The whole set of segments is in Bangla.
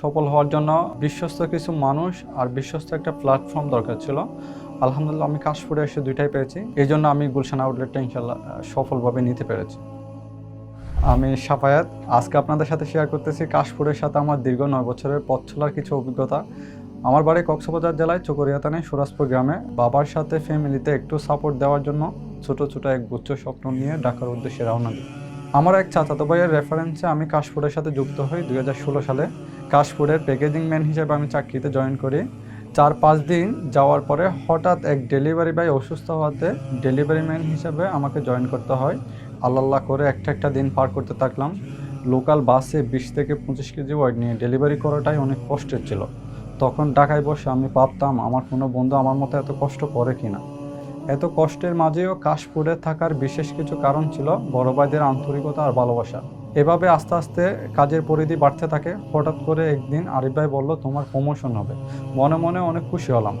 সফল হওয়ার জন্য বিশ্বস্ত কিছু মানুষ আর বিশ্বস্ত একটা প্ল্যাটফর্ম দরকার ছিল। আলহামদুলিল্লাহ, আমি কাশপুরে এসে দুইটাই পেয়েছি। এই জন্য আমি গুলশান আউটলেটটা ইনশাল্লাহ সফলভাবে নিতে পেরেছি। আমি সাফায়াত, আজকে আপনাদের সাথে শেয়ার করতেছি কাশপুরের সাথে আমার দীর্ঘ নয় বছরের পথ চলার কিছু অভিজ্ঞতা। আমার বাড়ি কক্সবাজার জেলায় চকরিয়াতানে, সুরাজপুর গ্রামে। বাবার সাথে ফ্যামিলিতে একটু সাপোর্ট দেওয়ার জন্য ছোট ছোট এক গুচ্ছ স্বপ্ন নিয়ে ঢাকার উদ্দেশ্যে রওনা দিই। আমার এক চাচাতো ভাইয়ের রেফারেন্সে আমি কাশপুরের সাথে যুক্ত হই দুই হাজার ষোলো সালে। কাশপুরের প্যাকেজিং ম্যান হিসেবে আমি চাকরিতে জয়েন করি। চার পাঁচ দিন যাওয়ার পরে হঠাৎ এক ডেলিভারি ভাই অসুস্থ হওয়াতে ডেলিভারি ম্যান হিসেবে আমাকে জয়েন করতে হয়। আল্লাহ করে একটা একটা দিন পার করতে থাকলাম। লোকাল বাসে বিশ থেকে পঁচিশ কেজি ওয়েট নিয়ে ডেলিভারি করাটাই অনেক কষ্টের ছিল। তখন ঢাকায় বসে আমি ভাবতাম, আমার কোনো বন্ধু আমার মতো এত কষ্ট করে কিনা। এত কষ্টের মাঝেও কাশপুরে থাকার বিশেষ কিছু কারণ ছিল বড় ভাইদের আন্তরিকতা আর ভালোবাসা। এভাবে আস্তে আস্তে কাজের পরিধি বাড়তে থাকে। হঠাৎ করে একদিন আরিফ ভাই বলল, তোমার প্রমোশন হবে। মনে মনে অনেক খুশি হলাম।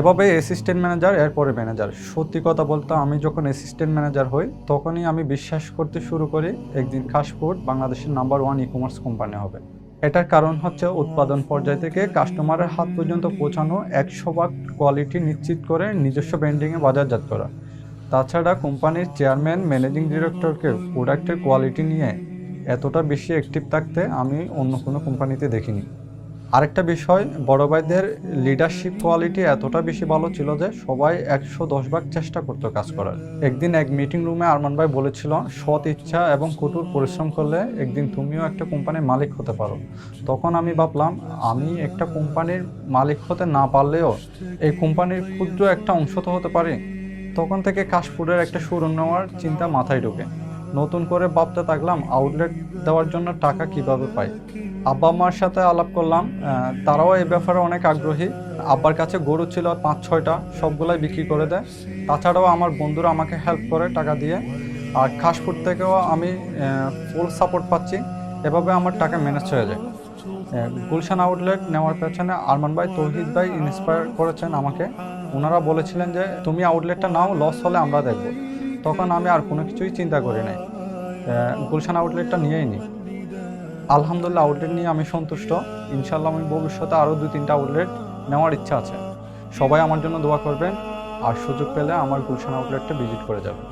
এভাবে অ্যাসিস্ট্যান্ট ম্যানেজার এরপরে ম্যানেজার সত্যি কথা বলতে, আমি যখন অ্যাসিস্ট্যান্ট ম্যানেজার হই, তখনই আমি বিশ্বাস করতে শুরু করি, একদিন কাশপুর বাংলাদেশের number one e commerce company হবে। এটার কারণ হচ্ছে উৎপাদন পর্যায় থেকে কাস্টমারের হাত পর্যন্ত পৌঁছানো, একশো ভাগ কোয়ালিটি নিশ্চিত করে নিজস্ব ব্র্যান্ডিংয়ে বাজারজাত করা। তাছাড়া কোম্পানির চেয়ারম্যান ম্যানেজিং ডিরেক্টরকে প্রোডাক্টের কোয়ালিটি নিয়ে এতটা বেশি অ্যাক্টিভ থাকতে আমি অন্য কোনো কোম্পানিতে দেখিনি। আরেকটা বিষয়, বড় ভাইদের লিডারশিপ কোয়ালিটি এতটা বেশি ভালো ছিল যে সবাই একশো দশ ভাগ চেষ্টা করতো কাজ করার। একদিন এক মিটিং রুমে আরমান ভাই বলেছিল, সৎ ইচ্ছা এবং কঠোর পরিশ্রম করলে একদিন তুমিও একটা কোম্পানির মালিক হতে পারো। তখন আমি ভাবলাম, আমি একটা কোম্পানির মালিক হতে না পারলেও এই কোম্পানির ক্ষুদ্র একটা অংশ তো হতে পারি। তখন থেকে কাশপুরের একটা শোরুম নেওয়ার চিন্তা মাথায় ঢোকে। নতুন করে ভাবতে থাকলাম আউটলেট দেওয়ার জন্য টাকা কীভাবে পাই। আব্বা মার সাথে আলাপ করলাম তারাও এই ব্যাপারে অনেক আগ্রহী। আব্বার কাছে গরু ছিল পাঁচ, ছয়টা, সবগুলাই বিক্রি করে দেয়। তাছাড়াও আমার বন্ধুরা আমাকে হেল্প করে টাকা দিয়ে। আর খাসপুর থেকেও আমি ফুল সাপোর্ট পাচ্ছি। এভাবে আমার টাকা ম্যানেজ হয়ে যায়। গুলশান আউটলেট নেওয়ার পেছনে আরমান ভাই, তৌহিদ ভাই ইন্সপায়ার করেছেন আমাকে। ওনারা বলেছিলেন যে, তুমি আউটলেটটা নাও লস হলে আমরা দেখব। তখন আমি আর কোনো কিছুই চিন্তা করি নাই। গুলশান আউটলেটটা নিয়েই নিই আলহামদুলিল্লাহ আউটলেট নিয়ে আমি সন্তুষ্ট। ইনশাল্লাহ আমি ভবিষ্যতে আরও দুই, তিনটা আউটলেট নেওয়ার ইচ্ছা আছে। সবাই আমার জন্য দোয়া করবেন, আর সুযোগ পেলে আমার গুলশান আউটলেটটা ভিজিট করে যাবেন।